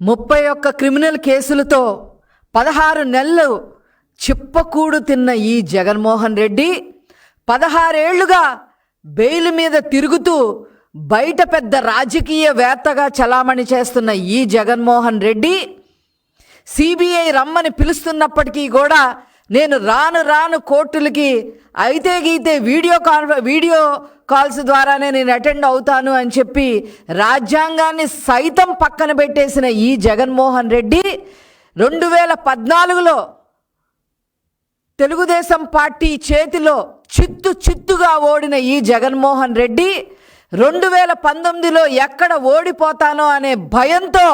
ముప్పై ఒక్క క్రిమినల్ కేసులతో పదహారు నెలలు చిప్పకూడు తిన్న ఈ జగన్మోహన్ రెడ్డి పదహారేళ్ళుగా బెయిల్ మీద తిరుగుతూ బయట పెద్ద రాజకీయవేత్తగా చలామణి చేస్తున్న ఈ జగన్మోహన్ రెడ్డి సిబిఐ రమ్మని పిలుస్తున్నప్పటికీ కూడా నేను రాను రాను కోర్టులకి అయితే గీతే వీడియో కాల్ వీడియో కాల్స్ ద్వారానే నేను అటెండ్ అవుతాను అని చెప్పి రాజ్యాంగాన్ని సైతం పక్కన పెట్టేసిన ఈ జగన్మోహన్ రెడ్డి రెండు వేల పద్నాలుగులో తెలుగుదేశం పార్టీ చేతిలో చిత్తు చిత్తుగా ఓడిన ఈ జగన్మోహన్ రెడ్డి రెండు వేల పంతొమ్మిదిలో ఎక్కడ ఓడిపోతానో అనే భయంతో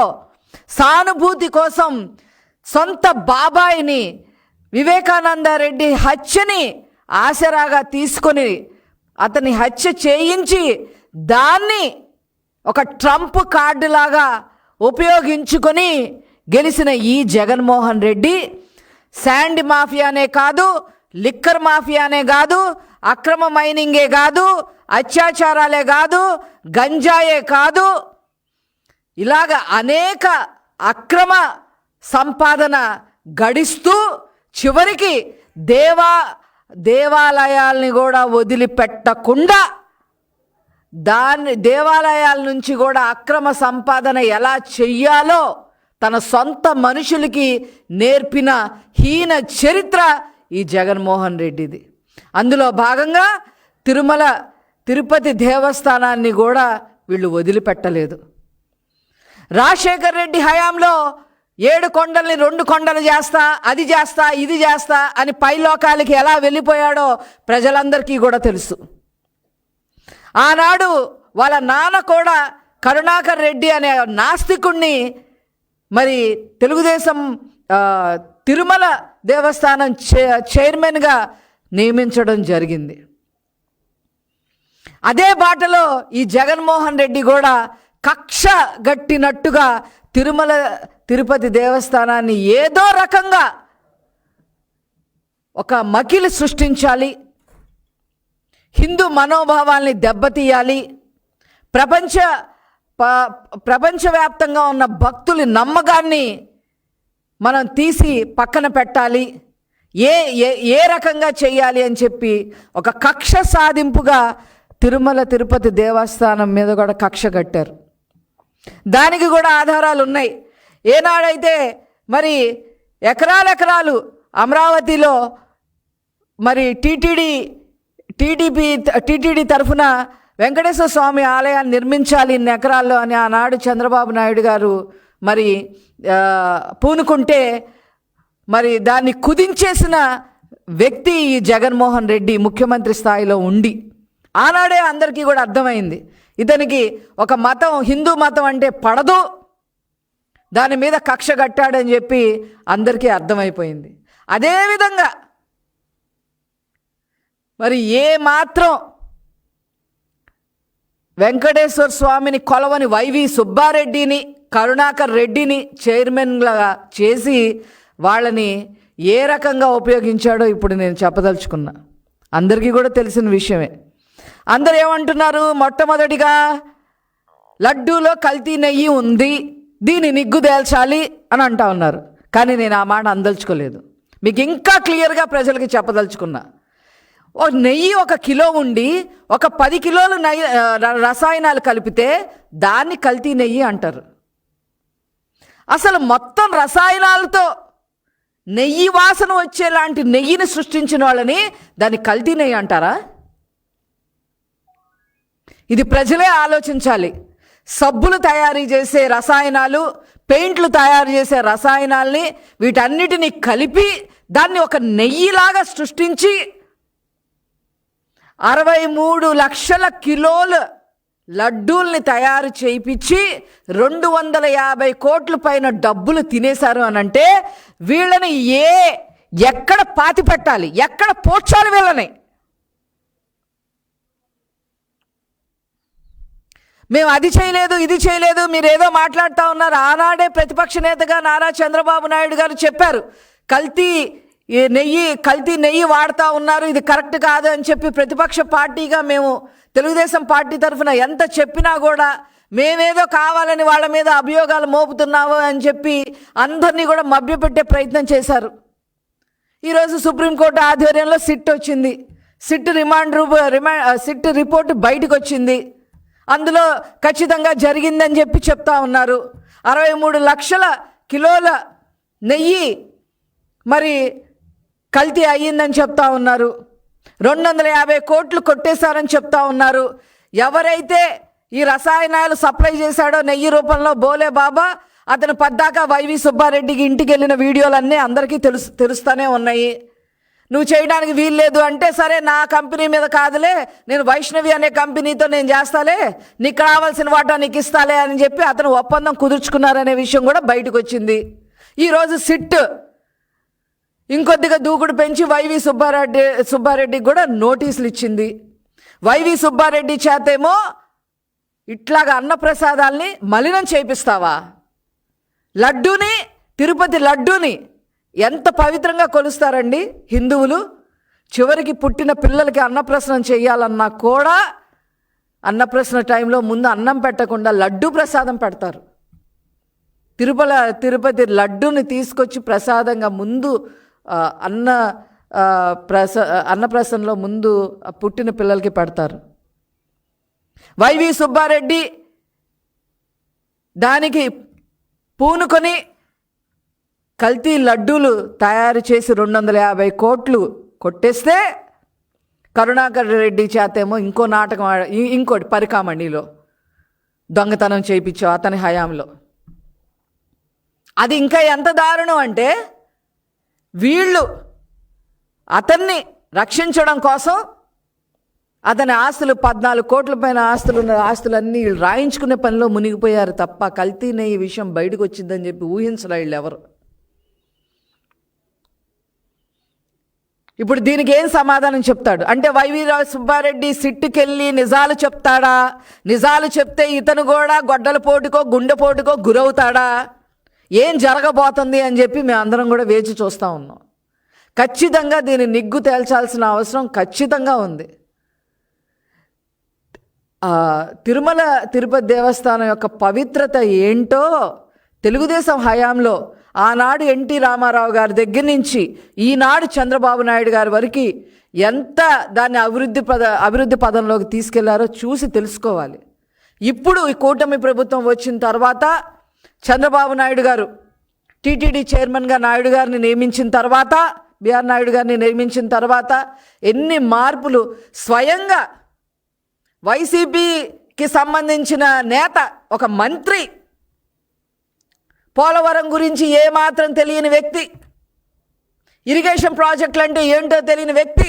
సానుభూతి కోసం సొంత బాబాయిని వివేకానందరెడ్డి హత్యని ఆసరాగా తీసుకొని అతని హత్య చేయించి దాన్ని ఒక ట్రంప్ కార్డులాగా ఉపయోగించుకొని గెలిచిన ఈ జగన్మోహన్ రెడ్డి శాండ్ మాఫియానే కాదు లిక్కర్ మాఫియానే కాదు అక్రమ మైనింగే కాదు అత్యాచారాలే కాదు గంజాయే కాదు. ఇలాగ అనేక అక్రమ సంపాదన గడిస్తూ చివరికి దేవా దేవాలయాల్ని కూడా వదిలిపెట్టకుండా దాన్ని దేవాలయాల నుంచి కూడా అక్రమ సంపాదన ఎలా చెయ్యాలో తన సొంత మనుషులకి నేర్పిన హీన చరిత్ర ఈ జగన్మోహన్ రెడ్డిది. అందులో భాగంగా తిరుమల తిరుపతి దేవస్థానాన్ని కూడా వీళ్ళు వదిలిపెట్టలేదు. రాజశేఖర్ రెడ్డి హయాంలో ఏడు కొండల్ని రెండు కొండలు చేస్తా అది చేస్తా ఇది చేస్తా అని పైలోకాలకి ఎలా వెళ్ళిపోయాడో ప్రజలందరికీ కూడా తెలుసు. ఆనాడు వాళ్ళ నాన్న కూడా కరుణాకర్ రెడ్డి అనే నాస్తికుణ్ణి మరి తెలుగుదేశం తిరుమల దేవస్థానం చే చైర్మన్గా నియమించడం జరిగింది. అదే బాటలో ఈ జగన్మోహన్ రెడ్డి కూడా కక్ష గట్టినట్టుగా తిరుమల తిరుపతి దేవస్థానాన్ని ఏదో రకంగా ఒక మకిలి సృష్టించాలి. హిందూ మనోభావాల్ని దెబ్బతీయాలి. ప్రపంచ ప- ప్రపంచవ్యాప్తంగా ఉన్న భక్తుల నమ్మకాన్ని మనం తీసి పక్కన పెట్టాలి. ఏ ఏ ఏ రకంగా చేయాలి అని చెప్పి ఒక కక్ష సాధింపుగా తిరుమల తిరుపతి దేవస్థానం మీద కూడా కక్ష కట్టారు. దానికి కూడా ఆధారాలు ఉన్నాయి ఏనాడైతే మరి ఎకరాలెకరాలు అమరావతిలో మరి టీటీడీ టీడీపీ టీటీడీ తరఫున వెంకటేశ్వర స్వామి ఆలయాన్ని నిర్మించాలి ఇన్ని ఎకరాల్లో అని ఆనాడు చంద్రబాబు నాయుడు గారు మరి పూనుకుంటే మరి దాన్ని కుదించేసిన వ్యక్తి ఈ జగన్మోహన్ రెడ్డి ముఖ్యమంత్రి స్థాయిలో ఉండి. ఆనాడే అందరికీ కూడా అర్థమైంది. ఇతనికి ఒక మతం హిందూ మతం అంటే పడదు. దాని మీద కక్ష కట్టాడని చెప్పి అందరికీ అర్థమైపోయింది. అదేవిధంగా మరి ఏ మాత్రం వెంకటేశ్వర స్వామిని కొలవని వైవి సుబ్బారెడ్డిని కరుణాకర్ రెడ్డిని చైర్మన్గా చేసి వాళ్ళని ఏ రకంగా ఉపయోగించాడో ఇప్పుడు నేను చెప్పదలుచుకున్నా. అందరికీ కూడా తెలిసిన విషయమే. అందరు ఏమంటున్నారు? మొట్టమొదటిగా లడ్డూలో కల్తీ నెయ్యి ఉంది దీన్ని నిగ్గుదేల్చాలి అని అంటా ఉన్నారు. కానీ నేను ఆ మాట అందలుచుకోలేదు. మీకు ఇంకా క్లియర్గా ప్రజలకి చెప్పదలుచుకున్నా. ఓ నెయ్యి ఒక కిలో ఉండి ఒక పది కిలోలు నెయ్యి రసాయనాలు కలిపితే దాన్ని కల్తీ నెయ్యి అంటారు. అసలు మొత్తం రసాయనాలతో నెయ్యి వాసన వచ్చేలాంటి నెయ్యిని సృష్టించిన వాళ్ళని దాన్ని కల్తీ నెయ్యి అంటారా? ఇది ప్రజలే ఆలోచించాలి. సబ్బులు తయారు చేసే రసాయనాలు పెయింట్లు తయారు చేసే రసాయనాల్ని వీటన్నిటిని కలిపి దాన్ని ఒక నెయ్యిలాగా సృష్టించి అరవై మూడు లక్షల కిలోలు లడ్డూల్ని తయారు చేయించి రెండు వందల యాభై కోట్ల పైన డబ్బులు తినేశారు అని అంటే వీళ్ళని ఏ ఎక్కడ పాతి పెట్టాలి ఎక్కడ పోడ్చాలి వీళ్ళని? మేము అది చేయలేదు ఇది చేయలేదు మీరు ఏదో మాట్లాడుతూ ఉన్నారు. ఆనాడే ప్రతిపక్ష నేతగా నారా చంద్రబాబు నాయుడు గారు చెప్పారు కల్తీ నెయ్యి కల్తీ నెయ్యి వాడుతూ ఉన్నారు ఇది కరెక్ట్ కాదు అని చెప్పి ప్రతిపక్ష పార్టీగా మేము తెలుగుదేశం పార్టీ తరఫున ఎంత చెప్పినా కూడా మేమేదో కావాలని వాళ్ళ మీద అభియోగాలు మోపుతున్నాము అని చెప్పి అందరినీ కూడా మభ్యపెట్టే ప్రయత్నం చేశారు. ఈరోజు సుప్రీంకోర్టు ఆధ్వర్యంలో సిట్ వచ్చింది. సిట్ రిమాండ్ రూపు రిమా సిట్ రిపోర్ట్ బయటకు వచ్చింది అందులో ఖచ్చితంగా జరిగిందని చెప్పి చెప్తా ఉన్నారు. అరవై మూడు లక్షల కిలోల నెయ్యి మరి కల్తీ అయ్యిందని చెప్తా ఉన్నారు. రెండు వందల యాభై కోట్లు కొట్టేశారని చెప్తా ఉన్నారు. ఎవరైతే ఈ రసాయనాలు సప్లై చేశాడో నెయ్యి రూపంలో బోలే బాబా అతను పద్దాక వైవి సుబ్బారెడ్డికి ఇంటికి వెళ్ళిన వీడియోలన్నీ అందరికీ తెలుసు తెలుస్తూనే ఉన్నాయి. నువ్వు చేయడానికి వీలు లేదు అంటే సరే నా కంపెనీ మీద కాదులే నేను వైష్ణవి అనే కంపెనీతో నేను చేస్తాలే నీకు కావాల్సిన వాటా నీకు ఇస్తాలే అని చెప్పి అతను ఒప్పందం కుదుర్చుకున్నారనే విషయం కూడా బయటకు వచ్చింది ఈరోజు సిట్ ఇంకొద్దిగా దూకుడు పెంచి వైవి సుబ్బారెడ్డి సుబ్బారెడ్డికి కూడా నోటీసులు ఇచ్చింది. వైవి సుబ్బారెడ్డి చేతేమో ఇట్లాగా అన్నప్రసాదాల్ని మలినం చేపిస్తావా? లడ్డూని తిరుపతి లడ్డూని ఎంత పవిత్రంగా కొలుస్తారండి హిందువులు? చివరికి పుట్టిన పిల్లలకి అన్నప్రసనం చేయాలన్నా కూడా అన్నప్రసన టైంలో ముందు అన్నం పెట్టకుండా లడ్డు ప్రసాదం పెడతారు. తిరుపల తిరుపతి లడ్డుని తీసుకొచ్చి ప్రసాదంగా ముందు అన్న ప్రస అన్నప్రసనలో ముందు పుట్టిన పిల్లలకి పెడతారు. వైవి సుబ్బారెడ్డి దానికి పూనుకొని కల్తీ లడ్డూలు తయారు చేసి రెండు వందల యాభై కోట్లు కొట్టేస్తే కరుణాకర్ రెడ్డి చేతేమో ఇంకో నాటకం ఇంకోటి పరికామణిలో దొంగతనం చేయించావు అతని హయాంలో. అది ఇంకా ఎంత దారుణం అంటే వీళ్ళు అతన్ని రక్షించడం కోసం అతని ఆస్తులు పద్నాలుగు కోట్ల పైన ఆస్తులు ఉన్న ఆస్తులన్నీ వీళ్ళు రాయించుకునే పనిలో మునిగిపోయారు తప్ప కల్తీ నెయ్యి విషయం బయటకు వచ్చిందని చెప్పి ఊహించలే వీళ్ళు ఎవరు ఇప్పుడు దీనికి ఏం సమాధానం చెప్తాడు? అంటే వైవీరావు సుబ్బారెడ్డి సిట్టుకెళ్ళి నిజాలు చెప్తాడా? నిజాలు చెప్తే ఇతను కూడా గొడ్డల పోటుకో గుండె పోటుకో గురవుతాడా? ఏం జరగబోతుంది అని చెప్పి మేమందరం కూడా వేచి చూస్తూ ఉన్నాం. ఖచ్చితంగా దీని నిగ్గు తేల్చాల్సిన అవసరం ఖచ్చితంగా ఉంది. తిరుమల తిరుపతి దేవస్థానం యొక్క పవిత్రత ఏంటో తెలుగుదేశం హయాంలో ఆనాడు ఎన్టీ రామారావు గారి దగ్గర నుంచి ఈనాడు చంద్రబాబు నాయుడు గారి వరకు ఎంత దాన్ని అభివృద్ధి పద అభివృద్ధి పదంలోకి తీసుకెళ్ళారో చూసి తెలుసుకోవాలి. ఇప్పుడు ఈ కూటమి ప్రభుత్వం వచ్చిన తర్వాత చంద్రబాబు నాయుడు గారు టీటీడీ చైర్మన్గా నాయుడు గారిని నియమించిన తర్వాత బిఆర్ నాయుడు గారిని నియమించిన తర్వాత ఎన్ని మార్పులు స్వయంగా వైసీపీకి సంబంధించిన నేత ఒక మంత్రి పోలవరం గురించి ఏమాత్రం తెలియని వ్యక్తి ఇరిగేషన్ ప్రాజెక్టులు అంటే ఏంటో తెలియని వ్యక్తి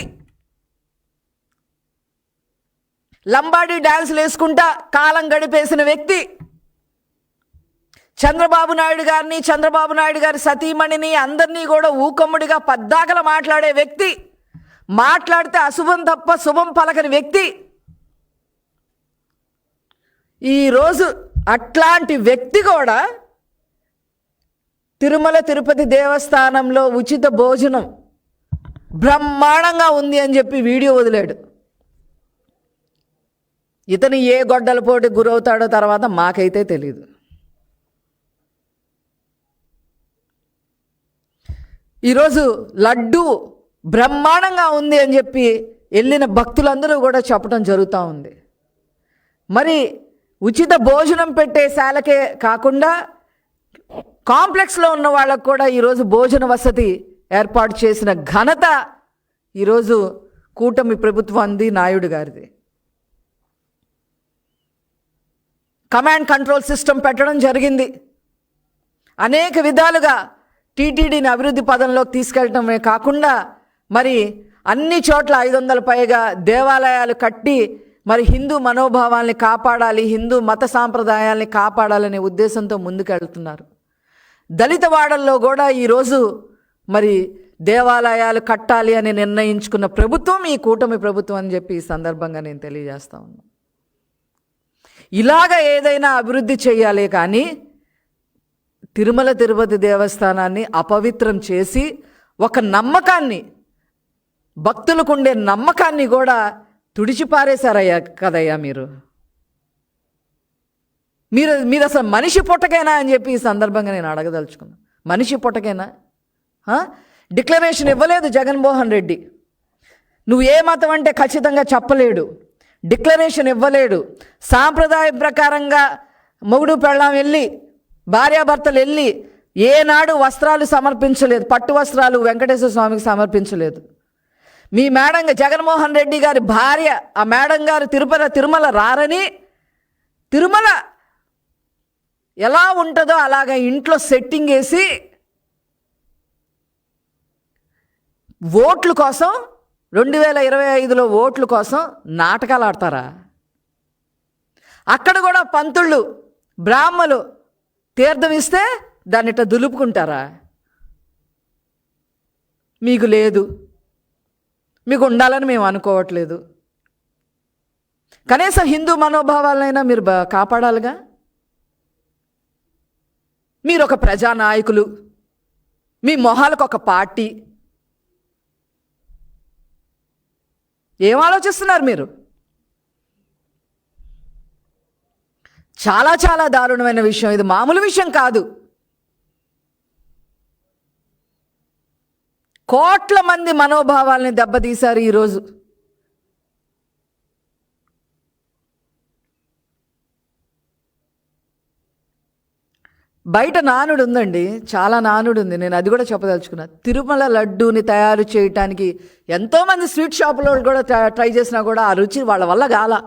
లంబాడీ డ్యాన్సులు వేసుకుంటా కాలం గడిపేసిన వ్యక్తి చంద్రబాబు నాయుడు గారిని చంద్రబాబు నాయుడు గారి సతీమణిని అందరినీ కూడా ఊకమ్ముడిగా పద్దాకల మాట్లాడే వ్యక్తి మాట్లాడితే అశుభం తప్ప శుభం పలకని వ్యక్తి. ఈరోజు అట్లాంటి వ్యక్తి కూడా తిరుమల తిరుపతి దేవస్థానంలో ఉచిత భోజనం బ్రహ్మాండంగా ఉంది అని చెప్పి వీడియో వదిలాడు. ఇతను ఏ గొడ్డల పోటీ గురవుతాడో తర్వాత మాకైతే తెలియదు ఈరోజు లడ్డు బ్రహ్మాండంగా ఉంది అని చెప్పి వెళ్ళిన భక్తులందరూ కూడా చెప్పడం జరుగుతూ ఉంది. మరి ఉచిత భోజనం పెట్టే శాలకే కాకుండా కాంప్లెక్స్లో ఉన్న వాళ్ళకు కూడా ఈరోజు భోజన వసతి ఏర్పాటు చేసిన ఘనత ఈరోజు కూటమి ప్రభుత్వాన్ని నాయుడు గారిది. కమాండ్ కంట్రోల్ సిస్టమ్ పెట్టడం జరిగింది. అనేక విధాలుగా టీటీడీని అభివృద్ధి పదంలోకి తీసుకెళ్ళటమే కాకుండా మరి అన్ని చోట్ల ఐదు వందల పైగా దేవాలయాలు కట్టి మరి హిందూ మనోభావాల్ని కాపాడాలి హిందూ మత సాంప్రదాయాల్ని కాపాడాలనే ఉద్దేశంతో ముందుకెళ్తున్నారు. దళిత వాడల్లో కూడా ఈరోజు మరి దేవాలయాలు కట్టాలి అని నిర్ణయించుకున్న ప్రభుత్వం ఈ కూటమి ప్రభుత్వం అని చెప్పి ఈ సందర్భంగా నేను తెలియజేస్తా ఉన్నాను ఇలాగ ఏదైనా అభివృద్ధి చేయాలి కానీ తిరుమల తిరుపతి దేవస్థానాన్ని అపవిత్రం చేసి ఒక నమ్మకాన్ని భక్తులకు ఉండే నమ్మకాన్ని కూడా తుడిచిపారేశారయ్యా కదయ్యా మీరు. మీరు మీరు అసలు మనిషి పుట్టకేనా అని చెప్పి ఈ సందర్భంగా నేను అడగదలుచుకున్నాను మనిషి పుట్టకేనా? డిక్లరేషన్ ఇవ్వలేదు జగన్మోహన్ రెడ్డి. నువ్వు ఏ మతం అంటే ఖచ్చితంగా చెప్పలేడు. డిక్లరేషన్ ఇవ్వలేడు. సాంప్రదాయ ప్రకారంగా మొగుడు పెళ్ళాం వెళ్ళి భార్యాభర్తలు వెళ్ళి ఏనాడు వస్త్రాలు సమర్పించలేదు. పట్టు వస్త్రాలు వెంకటేశ్వర స్వామికి సమర్పించలేదు. మీ మేడం జగన్మోహన్ రెడ్డి గారి భార్య ఆ మేడం గారు తిరుపతి తిరుమల రారని తిరుమల ఎలా ఉంటుందో అలాగ ఇంట్లో సెట్టింగ్ వేసి ఓట్ల కోసం రెండు వేల ఇరవై ఐదులో ఓట్ల కోసం నాటకాలు ఆడతారా? అక్కడ కూడా పంతుళ్ళు బ్రాహ్మలు తీర్థం ఇస్తే దాన్ని ఇట్లా దులుపుకుంటారా? మీకు లేదు. మీకు ఉండాలని మేము అనుకోవట్లేదు. కనీసం హిందూ మనోభావాలైనా మీరు బా- కాపాడాలిగా? మీరు ఒక ప్రజానాయకులు మీ మొహాలకు ఒక పార్టీ. ఏం ఆలోచిస్తున్నారు మీరు? చాలా చాలా దారుణమైన విషయం. ఇది మామూలు విషయం కాదు. కోట్ల మంది మనోభావాల్ని దెబ్బతీశారు ఈరోజు. బయట నానుడు ఉందండి చాలా నానుడు ఉంది నేను అది కూడా చెప్పదలుచుకున్నా. తిరుమల లడ్డూని తయారు చేయటానికి ఎంతోమంది స్వీట్ షాపులో కూడా ట్రై- ట్రై చేసినా కూడా ఆ రుచి వాళ్ళ వల్ల గాల.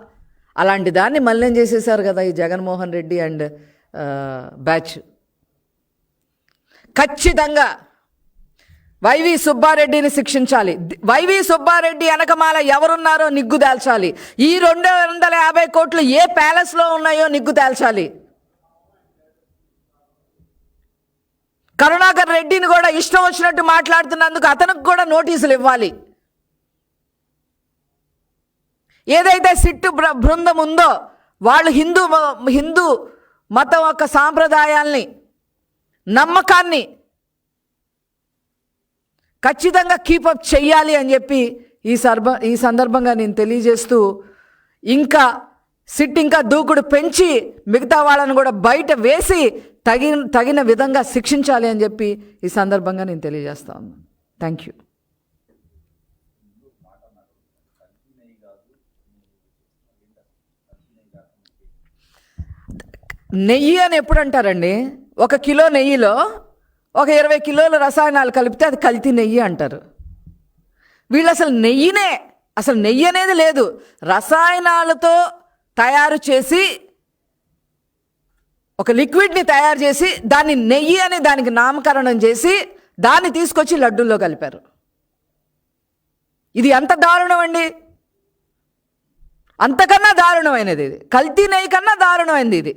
అలాంటి దాన్ని మళ్ళీ చేసేసారు కదా ఈ జగన్మోహన్ రెడ్డి అండ్ బ్యాచ్. ఖచ్చితంగా వైవి సుబ్బారెడ్డిని శిక్షించాలి. వైవి సుబ్బారెడ్డి వెనకమాల ఎవరున్నారో నిగ్గు తేల్చాలి. ఈ రెండు వందల యాభై కోట్లు ఏ ప్యాలెస్లో ఉన్నాయో నిగ్గు తేల్చాలి. కరుణాకర్ రెడ్డిని కూడా ఇష్టం వచ్చినట్టు మాట్లాడుతున్నందుకు అతనికి కూడా నోటీసులు ఇవ్వాలి. ఏదైతే సిట్టు బృందం ఉందో వాళ్ళు హిందూ హిందూ మతం యొక్క సాంప్రదాయాల్ని నమ్మకాన్ని ఖచ్చితంగా కీపప్ చెయ్యాలి అని చెప్పి ఈ సర్భ ఈ సందర్భంగా నేను తెలియజేస్తూ ఇంకా సిట్ ఇంకా దూకుడు పెంచి మిగతా వాళ్ళని కూడా బయట వేసి తగిన తగిన విధంగా శిక్షించాలి అని చెప్పి ఈ సందర్భంగా నేను తెలియజేస్తా ఉన్నాను. థ్యాంక్ యూ నెయ్యి అని ఎప్పుడు అంటారండి? ఒక కిలో నెయ్యిలో ఒక ఇరవై కిలోల రసాయనాలు కలిపితే అది కల్తీ నెయ్యి అంటారు. వీళ్ళు అసలు నెయ్యినే అసలు నెయ్యి అనేది లేదు. రసాయనాలతో తయారు చేసి ఒక లిక్విడ్ని తయారు చేసి దాన్ని నెయ్యి అని దానికి నామకరణం చేసి దాన్ని తీసుకొచ్చి లడ్డూల్లో కలిపారు. ఇది ఎంత దారుణం అండి అంతకన్నా దారుణమైనది ఇది. కల్తీ నెయ్యి కన్నా దారుణమైనది ఇది.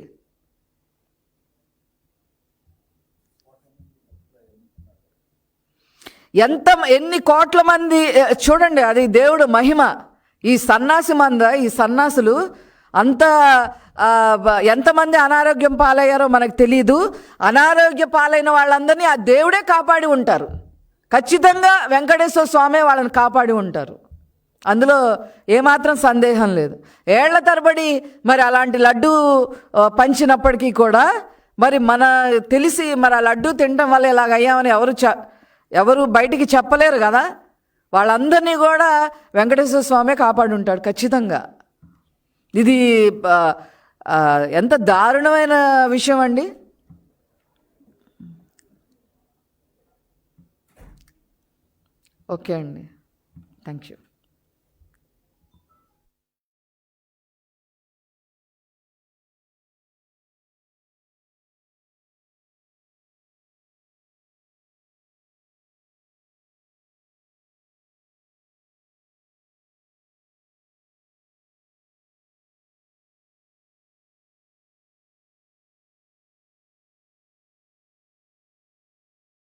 ఎంత ఎన్ని కోట్ల మంది చూడండి అది దేవుడు మహిమ. ఈ సన్నాసి మంద ఈ సన్నాసులు అంత ఎంతమంది అనారోగ్యం పాలయ్యారో మనకు తెలియదు అనారోగ్య పాలైన వాళ్ళందరినీ ఆ దేవుడే కాపాడి ఉంటారు. ఖచ్చితంగా వెంకటేశ్వర స్వామి వాళ్ళని కాపాడి ఉంటారు. అందులో ఏమాత్రం సందేహం లేదు. ఏళ్ళ తరబడి మరి అలాంటి లడ్డు పంచినప్పటికీ కూడా మరి మన తెలిసి మరి ఆ లడ్డు తినడం వల్ల ఇలాగ అయ్యామని ఎవరు చ ఎవరు బయటికి చెప్పలేరు కదా. వాళ్ళందరినీ కూడా వెంకటేశ్వర స్వామి కాపాడి ఉంటాడు ఖచ్చితంగా. ఇది ఎంత దారుణమైన విషయం అండి ఓకే అండి. Thank you